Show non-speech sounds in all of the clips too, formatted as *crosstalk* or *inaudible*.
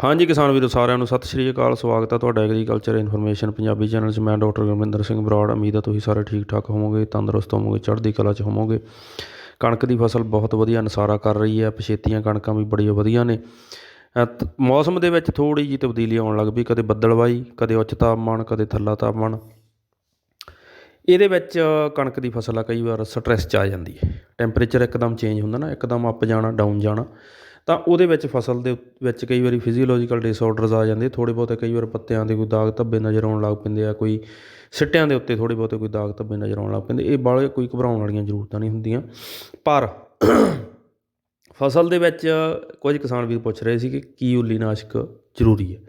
ਹਾਂਜੀ ਕਿਸਾਨ ਵੀਰੋ, ਸਾਰਿਆਂ ਨੂੰ ਸਤਿ ਸ਼੍ਰੀ ਅਕਾਲ, ਸਵਾਗਤ ਹੈ ਤੁਹਾਡਾ ਐਗਰੀਕਲਚਰ ਇਨਫੋਰਮੇਸ਼ਨ ਪੰਜਾਬੀ ਚੈਨਲ 'ਚ। ਮੈਂ ਡਾਕਟਰ ਗੁਰਮਿੰਦਰ ਸਿੰਘ ਬਰਾੜ, ਉਮੀਦ ਹੈ ਤੁਸੀਂ ਸਾਰੇ ਠੀਕ ਠਾਕ ਹੋਵੋਗੇ, ਤੰਦਰੁਸਤ ਹੋਵੋਗੇ, ਚੜ੍ਹਦੀ ਕਲਾ 'ਚ ਹੋਵੋਗੇ। ਕਣਕ ਦੀ ਫਸਲ ਬਹੁਤ ਵਧੀਆ, ਨਸਾਰਾ ਕਰ ਰਹੀ ਹੈ, ਪਛੇਤੀਆਂ ਕਣਕਾਂ ਵੀ ਬੜੀਆਂ ਵਧੀਆ ਨੇ। ਮੌਸਮ ਦੇ ਵਿੱਚ ਥੋੜੀ ਜਿਹੀ ਤਬਦੀਲੀ ਆਉਣ ਲੱਗ ਪਈ, ਕਦੇ ਬੱਦਲਵਾਈ ਕਦੇ ਉੱਚ ਤਾਪਮਾਨ, ਕਦੇ ਥੱਲਾ ਤਾਪਮਾਨ। ਇਹਦੇ ਵਿੱਚ ਕਣਕ ਦੀ ਫਸਲ ਆ, ਕਈ ਵਾਰ ਸਟ੍ਰੈਸ 'ਚ ਆ ਜਾਂਦੀ ਹੈ। ਟੈਂਪਰੇਚਰ ਇੱਕਦਮ ਚੇਂਜ ਹੁੰਦਾ ਨਾ, ਇੱਕਦਮ ਅਪ ਜਾਣਾ ਡਾਊਨ ਜਾਣਾ। ਤਾਂ ਉਹਦੇ ਵਿੱਚ ਫਸਲ ਦੇ ਉੱਤ- ਵਿੱਚ ਕਈ ਵਾਰੀ ਫਿਜ਼ੀਓਲੋਜੀਕਲ ਡਿਸਆਰਡਰਸ ਆ ਜਾਂਦੇ, ਥੋੜ੍ਹੇ ਬਹੁਤੇ ਕਈ ਵਾਰ ਪੱਤਿਆਂ ਦੇ ਕੋਈ ਦਾਗ ਧੱਬੇ ਨਜ਼ਰ ਆਉਣ ਲੱਗ ਪੈਂਦੇ ਆ, ਕੋਈ ਸਿੱਟਿਆਂ ਦੇ ਉੱਤੇ ਥੋੜ੍ਹੇ ਬਹੁਤੇ ਕੋਈ ਦਾਗ ਧੱਬੇ ਨਜ਼ਰ ਆਉਣ ਲੱਗ ਪੈਂਦੇ, ਇਹ ਬਾਲੇ ਕੋਈ ਘਬਰਾਉਣ ਵਾਲੀਆਂ ਜ਼ਰੂਰਤਾਂ ਨਹੀਂ ਹੁੰਦੀਆਂ। ਪਰ *coughs* ਫਸਲ ਦੇ ਵਿੱਚ ਕੁਝ ਕਿਸਾਨ ਵੀਰ ਪੁੱਛ ਰਹੇ ਸੀ ਕਿ ਕੀ ਉੱਲੀਨਾਸ਼ਕ ਜ਼ਰੂਰੀ ਹੈ?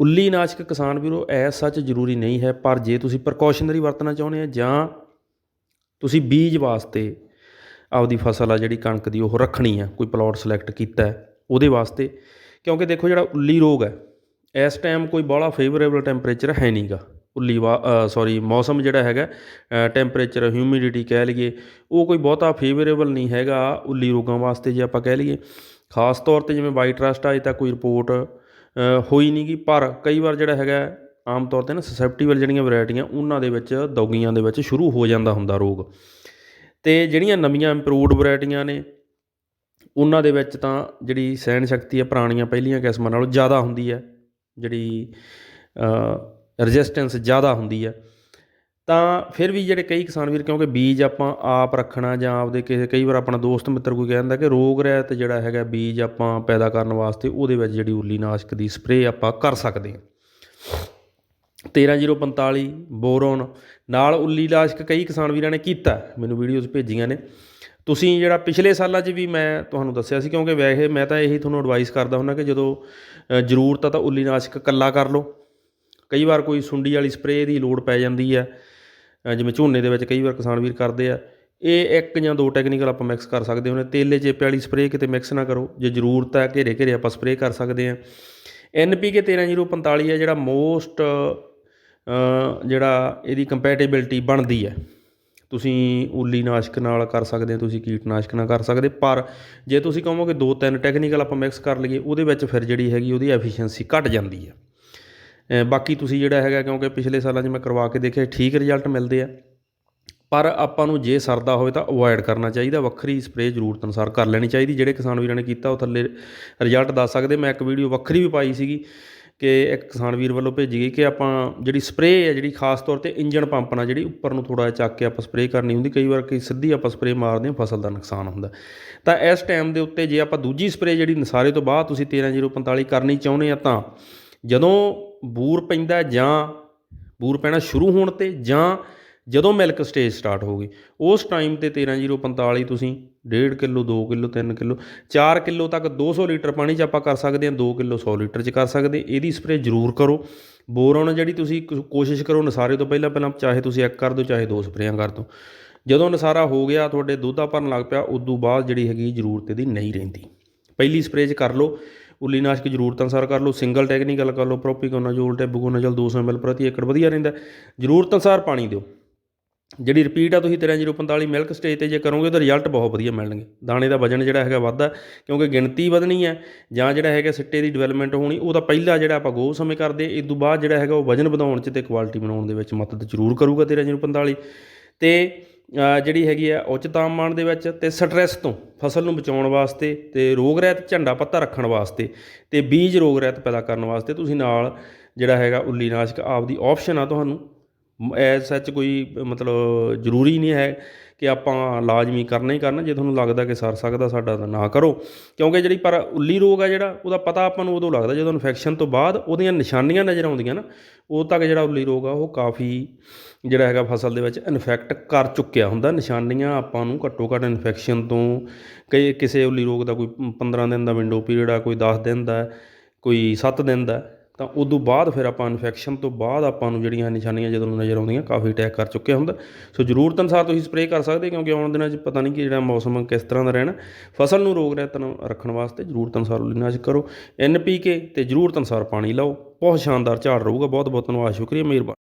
ਉੱਲੀ ਨਾਸ਼ਕ ਕਿਸਾਨ ਵੀਰੋ ਐਸ ਸੱਚ ਜ਼ਰੂਰੀ ਨਹੀਂ ਹੈ, ਪਰ ਜੇ ਤੁਸੀਂ ਪ੍ਰੀਕਾਸ਼ਨਰੀ ਵਰਤਣਾ ਚਾਹੁੰਦੇ ਆ ਜਾਂ ਤੁਸੀਂ ਬੀਜ ਵਾਸਤੇ ਆਪਦੀ ਫਸਲ ਆ ਜਿਹੜੀ ਕਣਕ ਦੀ, ਉਹ ਰੱਖਣੀ ਆ, ਕੋਈ ਪਲਾਟ ਸਿਲੈਕਟ ਕੀਤਾ ਉਹਦੇ ਵਾਸਤੇ। ਕਿਉਂਕਿ ਦੇਖੋ ਜਿਹੜਾ ਉੱਲੀ ਰੋਗ ਹੈ, ਇਸ ਟਾਈਮ ਕੋਈ ਬਾਹਲਾ ਫੇਵਰੇਬਲ ਟੈਂਪਰੇਚਰ ਹੈ ਨਹੀਂਗਾ ਉੱਲੀ ਵਾ ਸੌਰੀ ਮੌਸਮ ਜਿਹੜਾ ਹੈਗਾ ਟੈਂਪਰੇਚਰ ਹਿਊਮਿਡਿਟੀ ਕਹਿ ਲਈਏ, ਉਹ ਕੋਈ ਬਹੁਤਾ ਫੇਵਰੇਬਲ ਨਹੀਂ ਹੈਗਾ ਉੱਲੀ ਰੋਗਾਂ ਵਾਸਤੇ ਜੇ ਆਪਾਂ ਕਹਿ ਲਈਏ। ਖਾਸ ਤੌਰ ਤੇ ਜਿਵੇਂ ਵਾਈਟ ਰਸਟ ਅਜੇ ਤੱਕ ਕੋਈ ਰਿਪੋਰਟ ਹੋਈ ਨਹੀਂ ਗੀ, ਪਰ ਕਈ ਵਾਰ ਜਿਹੜਾ ਹੈਗਾ, ਆਮ ਤੌਰ ਤੇ ਨਾ ਸਸੈਪਟੀਬਲ ਜਿਹੜੀਆਂ ਵੈਰਾਈਟੀਆਂ ਉਹਨਾਂ ਦੇ ਵਿੱਚ ਦੌਗੀਆਂ ਦੇ ਵਿੱਚ ਸ਼ੁਰੂ ਹੋ ਜਾਂਦਾ ਹੁੰਦਾ ਰੋਗ। ਅਤੇ ਜਿਹੜੀਆਂ ਨਵੀਆਂ ਇੰਪਰੂਵਡ ਵਰਾਇਟੀਆਂ ਨੇ, ਉਹਨਾਂ ਦੇ ਵਿੱਚ ਤਾਂ ਜਿਹੜੀ ਸਹਿਣ ਸ਼ਕਤੀ ਹੈ ਪੁਰਾਣੀਆਂ ਪਹਿਲੀਆਂ ਕਿਸਮਾਂ ਨਾਲੋਂ ਜ਼ਿਆਦਾ ਹੁੰਦੀ ਹੈ, ਜਿਹੜੀ ਰੈਜ਼ਿਸਟੈਂਸ ਜ਼ਿਆਦਾ ਹੁੰਦੀ ਹੈ। ਤਾਂ ਫਿਰ ਵੀ ਜਿਹੜੇ ਕਈ ਕਿਸਾਨ ਵੀਰ ਕਿਉਂਕਿ ਬੀਜ ਆਪਾਂ ਆਪ ਰੱਖਣਾ ਜਾਂ ਆਪਦੇ ਕਿਸੇ, ਕਈ ਵਾਰ ਆਪਣਾ ਦੋਸਤ ਮਿੱਤਰ ਕੋਈ ਕਹਿੰਦਾ ਕਿ ਰੋਗ ਰਹਿਤ ਜਿਹੜਾ ਹੈਗਾ ਬੀਜ ਆਪਾਂ ਪੈਦਾ ਕਰਨ ਵਾਸਤੇ ਉਹਦੇ ਵਿੱਚ ਜਿਹੜੀ ਉੱਲੀ ਨਾਸ਼ਕ ਦੀ ਸਪਰੇਅ ਆਪਾਂ ਕਰ ਸਕਦੇ ਹਾਂ। 13045 ਬੋਰੋਨ। ਨਾਲ ਉੱਲੀ ਲਾਸ਼ਕ ਕਈ ਕਿਸਾਨ ਵੀਰਾਂ ਨੇ ਕੀਤਾ, ਮੈਨੂੰ ਵੀਡੀਓਜ਼ ਭੇਜੀਆਂ ਨੇ। ਤੁਸੀਂ ਜਿਹੜਾ ਪਿਛਲੇ ਸਾਲਾਂ 'ਚ ਵੀ ਮੈਂ ਤੁਹਾਨੂੰ ਦੱਸਿਆ ਸੀ, ਕਿਉਂਕਿ ਵੈਸੇ ਮੈਂ ਤਾਂ ਇਹੀ ਤੁਹਾਨੂੰ ਐਡਵਾਈਸ ਕਰਦਾ ਹੁੰਦਾ ਕਿ ਜਦੋਂ ਜ਼ਰੂਰਤ ਆ ਤਾਂ ਉੱਲੀ ਨਾਸ਼ਕ ਇਕੱਲਾ ਕਰ ਲਓ। ਕਈ ਵਾਰ ਕੋਈ ਸੁੰਡੀ ਵਾਲੀ ਸਪਰੇਅ ਦੀ ਲੋੜ ਪੈ ਜਾਂਦੀ ਹੈ ਜਿਵੇਂ ਝੋਨੇ ਦੇ ਵਿੱਚ ਕਈ ਵਾਰ ਕਿਸਾਨ ਵੀਰ ਕਰਦੇ ਆ। ਇਹ ਇੱਕ ਜਾਂ ਦੋ ਟੈਕਨੀਕਲ ਆਪਾਂ ਮਿਕਸ ਕਰ ਸਕਦੇ ਹਾਂ ਤੇਲੇ ਚੇਪੇ ਵਾਲੀ ਸਪਰੇਅ ਕਿਤੇ ਮਿਕਸ ਨਾ ਕਰੋ। ਜੇ ਜ਼ਰੂਰਤ ਹੈ ਘੇਰੇ ਘੇਰੇ ਆਪਾਂ ਸਪਰੇਅ ਕਰ ਸਕਦੇ ਹਾਂ ਐਨਪੀਕੇ 13045 ਹੈ ਜਿਹੜਾ ਮੋਸਟ ਜਿਹੜਾ ਇਹਦੀ ਕੰਪੈਟੀਬਿਲਟੀ ਬਣਦੀ ਹੈ। ਤੁਸੀਂ ਉੱਲੀ ਨਾਸ਼ਕ ਨਾਲ ਕਰ ਸਕਦੇ ਤੁਸੀਂ ਕੀਟਨਾਸ਼ਕ ਨਾਲ ਕਰ ਸਕਦੇ। ਪਰ ਜੇ ਤੁਸੀਂ ਕਹੋਗੇ ਦੋ ਤਿੰਨ ਟੈਕਨੀਕਲ ਆਪਾਂ ਮਿਕਸ ਕਰ ਲਈਏ, ਉਹਦੇ ਵਿੱਚ ਫਿਰ ਜਿਹੜੀ ਹੈਗੀ ਉਹਦੀ ਐਫੀਸ਼ੀਐਂਸੀ ਘਟ ਜਾਂਦੀ ਹੈ। ਬਾਕੀ ਤੁਸੀਂ ਜਿਹੜਾ ਹੈਗਾ, ਕਿਉਂਕਿ ਪਿਛਲੇ ਸਾਲਾਂ 'ਚ ਮੈਂ ਕਰਵਾ ਕੇ ਦੇਖਿਆ, ਠੀਕ ਰਿਜ਼ਲਟ ਮਿਲਦੇ ਆ। ਪਰ ਆਪਾਂ ਨੂੰ ਜੇ ਸਰਦਾ ਹੋਵੇ ਤਾਂ ਅਵੋਇਡ ਕਰਨਾ ਚਾਹੀਦਾ। ਵੱਖਰੀ ਸਪਰੇਅ ਜ਼ਰੂਰਤ ਅਨੁਸਾਰ ਕਰ ਲੈਣੀ ਚਾਹੀਦੀ। ਜਿਹੜੇ ਕਿਸਾਨ ਵੀਰਾਂ ਨੇ ਕੀਤਾ, ਉਹ ਥੱਲੇ ਰਿਜ਼ਲਟ ਦੱਸ ਸਕਦੇ। ਮੈਂ ਇੱਕ ਵੀਡੀਓ ਵੱਖਰੀ ਵੀ ਪਾਈ ਸੀਗੀ। ਕਿ ਇੱਕ ਕਿਸਾਨ ਵੀਰ ਵੱਲੋਂ ਭੇਜੀ ਗਈ ਕਿ ਆਪਾਂ ਜਿਹੜੀ ਸਪਰੇਅ ਹੈ, ਜਿਹੜੀ ਖਾਸ ਤੌਰ ਤੇ ਇੰਜਣ ਪੰਪ ਨਾਲ ਜਿਹੜੀ ਉੱਪਰ ਨੂੰ ਥੋੜਾ ਚੱਕ ਕੇ ਆਪਾਂ ਸਪਰੇਅ ਕਰਨੀ ਹੁੰਦੀ, ਕਈ ਵਾਰ ਕਿ ਸਿੱਧੀ ਆਪਾਂ ਸਪਰੇਅ ਮਾਰਦੇ ਹਾਂ, ਫਸਲ ਦਾ ਨੁਕਸਾਨ ਹੁੰਦਾ। ਤਾਂ ਇਸ ਟਾਈਮ ਦੇ ਉੱਤੇ ਜੇ ਆਪਾਂ ਦੂਜੀ ਸਪਰੇਅ ਜਿਹੜੀ ਨਸਾਰੇ ਤੋਂ ਬਾਅਦ ਤੁਸੀਂ 13045 ਕਰਨੀ ਚਾਹੁੰਦੇ ਆ ਤਾਂ ਜਦੋਂ ਬੂਰ ਪੈਂਦਾ ਜਾਂ ਬੂਰ ਪੈਣਾ ਸ਼ੁਰੂ ਹੋਣ ਤੇ ਜਾਂ ਜਦੋਂ ਮਿਲਕ ਸਟੇਜ ਸਟਾਰਟ ਹੋ ਗਈ ਉਸ ਟਾਈਮ ਤੇ 13045 ਤੁਸੀਂ 1.5 ਕਿਲੋ 2 ਕਿਲੋ 3 ਕਿਲੋ 4 ਕਿਲੋ ਤੱਕ 200 ਲੀਟਰ ਪਾਣੀ 'ਚ ਆਪਾਂ ਕਰ ਸਕਦੇ ਹਾਂ 2 ਕਿਲੋ 100 ਲੀਟਰ 'ਚ ਕਰ ਸਕਦੇ ਇਹਦੀ ਸਪਰੇਅ ਜ਼ਰੂਰ ਕਰੋ। ਬੋਰੋਨ ਜਿਹੜੀ ਤੁਸੀਂ ਕ- ਕੋਸ਼ਿਸ਼ ਕਰੋ, ਨਸਾਰੇ ਤੋਂ ਪਹਿਲਾਂ ਪਹਿਲਾਂ ਚਾਹੇ ਤੁਸੀਂ ਇੱਕ ਕਰ ਦਿਓ, ਚਾਹੇ ਦੋ ਸਪਰੇਆਂ ਕਰ ਦਿਓ। ਜਦੋਂ ਨਸਾਰਾ ਹੋ ਗਿਆ, ਤੁਹਾਡੇ ਦੁੱਧਾ ਭਰਨ ਲੱਗ ਪਿਆ, ਉਦੋਂ ਬਾਅਦ ਜਿਹੜੀ ਹੈਗੀ ਜ਼ਰੂਰਤ ਇਹਦੀ ਨਹੀਂ ਰਹਿੰਦੀ। ਪਹਿਲੀ ਸਪਰੇਅ 'ਚ ਕਰ ਲਓ ਉੱਲੀਨਾਸ਼ਕ ਜ਼ਰੂਰਤ ਅਨੁਸਾਰ ਕਰ ਲਓ ਸਿੰਗਲ ਟੈਕਨੀਕਲ ਕਰ ਲਓ ਪ੍ਰੋਪੀਕੋਨਾਜੋਲ ਟੈਬੂਕੋਨਾਜੋਲ 200 ml ਪ੍ਰਤੀ ਏਕੜ ਵਧੀਆ ਰਹਿੰਦਾ। ਜ਼ਰੂਰਤ ਅਨੁਸਾਰ ਪਾਣੀ ਦਿਓ। ਜਿਹੜੀ ਰਿਪੀਟ ਆ ਤੁਸੀਂ 13045 ਮਿਲਕ ਸਟੇਜ ਤੇ ਜੇ ਕਰੋਗੇ ਤਾਂ ਰਿਜ਼ਲਟ ਬਹੁਤ ਵਧੀਆ ਮਿਲਣਗੇ। ਦਾਣੇ ਦਾ ਵਜਨ ਜਿਹੜਾ ਹੈਗਾ ਵੱਧਦਾ ਕਿਉਂਕਿ ਗਿਣਤੀ ਵਧਣੀ ਹੈ ਜਾਂ ਜਿਹੜਾ ਹੈਗਾ ਸਿੱਟੇ ਦੀ ਡਿਵੈਲਪਮੈਂਟ ਹੋਣੀ ਉਹ ਤਾਂ ਪਹਿਲਾ ਜਿਹੜਾ ਆਪਾਂ ਗੋ ਸਮੇਂ ਕਰਦੇ ਇਸ ਤੋਂ ਬਾਅਦ ਜਿਹੜਾ ਹੈਗਾ ਉਹ ਵਜਨ ਵਧਾਉਣ 'ਚ ਤੇ ਕੁਆਲਿਟੀ ਬਣਾਉਣ ਦੇ ਵਿੱਚ ਮਦਦ ਜ਼ਰੂਰ ਕਰੂਗਾ 13045 ਤੇ ਅ, ਜਿਹੜੀ ਹੈਗੀ ਆ ਉੱਚ ਤਾਪਮਾਨ ਦੇ ਵਿੱਚ ਤੇ ਸਟ੍ਰੈਸ ਤੋਂ ਫਸਲ ਨੂੰ ਬਚਾਉਣ ਵਾਸਤੇ ਤੇ ਰੋਗ ਰਹਿਤ ਝੰਡਾ ਪੱਤਾ ਰੱਖਣ ਵਾਸਤੇ ਤੇ ਬੀਜ ਰੋਗ ਰਹਿਤ ਪੈਦਾ ਕਰਨ ਵਾਸਤੇ ਤੁਸੀਂ ਨਾਲ ਜਿਹੜਾ ਹੈਗਾ ਉੱਲੀ ਨਾਸ਼ਕ ਆਪਦੀ ਆਪਸ਼ਨ ਆ ਤੁਹਾਨੂੰ ਐਜ਼ ਸੱਚ ਕੋਈ, ਮਤਲਬ ਜ਼ਰੂਰੀ ਨਹੀਂ ਹੈ ਕਿ ਆਪਾਂ ਲਾਜ਼ਮੀ ਕਰਨਾ ਹੀ ਕਰਨਾ, ਜੇ ਤੁਹਾਨੂੰ ਲੱਗਦਾ ਕਿ ਸਰ ਸਕਦਾ ਸਾਡਾ ਤਾਂ ਨਾ ਕਰੋ। ਕਿਉਂਕਿ ਜਿਹੜੀ ਪਰ ਉੱਲੀ ਰੋਗ ਆ ਜਿਹੜਾ, ਉਹਦਾ ਪਤਾ ਆਪਾਂ ਨੂੰ ਉਦੋਂ ਲੱਗਦਾ ਜਦੋਂ ਇਨਫੈਕਸ਼ਨ ਤੋਂ ਬਾਅਦ ਉਹਦੀਆਂ ਨਿਸ਼ਾਨੀਆਂ ਨਜ਼ਰ ਆਉਂਦੀਆਂ ਨਾ ਉਦੋਂ ਤੱਕ ਜਿਹੜਾ ਉੱਲੀ ਰੋਗ ਆ, ਉਹ ਕਾਫੀ ਜਿਹੜਾ ਹੈਗਾ ਫਸਲ ਦੇ ਵਿੱਚ ਇਨਫੈਕਟ ਕਰ ਚੁੱਕਿਆ ਹੁੰਦਾ। ਨਿਸ਼ਾਨੀਆਂ ਆਪਾਂ ਨੂੰ ਘੱਟੋ ਘੱਟ ਇਨਫੈਕਸ਼ਨ ਤੋਂ ਕਈ, ਕਿਸੇ ਉੱਲੀ ਰੋਗ ਦਾ ਕੋਈ 15 ਦਿਨ ਦਾ ਵਿੰਡੋ ਪੀਰੀਅਡ ਆ, ਕੋਈ 10 ਦਿਨ ਦਾ, ਕੋਈ 7 ਦਿਨ ਦਾ। ਤਾਂ ਉਦੋਂ ਬਾਅਦ ਫਿਰ ਆਪਾਂ ਇਨਫੈਕਸ਼ਨ ਤੋਂ ਬਾਅਦ ਆਪਾਂ ਨੂੰ ਜਿਹੜੀਆਂ ਨਿਸ਼ਾਨੀਆਂ ਜਦੋਂ ਨਜ਼ਰ ਆਉਂਦੀਆਂ, ਕਾਫੀ ਅਟੈਕ ਕਰ ਚੁੱਕਿਆ ਹੁੰਦਾ। ਸੋ ਜ਼ਰੂਰਤ ਅਨੁਸਾਰ ਤੁਸੀਂ ਸਪਰੇਅ ਕਰ ਸਕਦੇ ਕਿਉਂਕਿ ਆਉਣ ਦਿਨਾਂ 'ਚ ਪਤਾ ਨਹੀਂ ਕਿ ਜਿਹੜਾ ਮੌਸਮ ਕਿਸ ਤਰ੍ਹਾਂ ਦਾ ਰਹਿਣਾ। ਫਸਲ ਨੂੰ ਰੋਗ ਰਹਿਤ ਰੱਖਣ ਵਾਸਤੇ ਜ਼ਰੂਰਤ ਅਨੁਸਾਰ ਉਲੀਨਾਸ਼ ਕਰੋ। ਐਨ ਪੀ ਕੇ ਤੇ ਜ਼ਰੂਰਤ ਅਨੁਸਾਰ ਪਾਣੀ ਲਾਓ। ਬਹੁਤ ਸ਼ਾਨਦਾਰ ਝਾੜ ਰਹੂਗਾ। ਬਹੁਤ ਬਹੁਤ ਧੰਨਵਾਦ। ਸ਼ੁਕਰੀਆ। ਮਿਹਰਬਾਨੀ।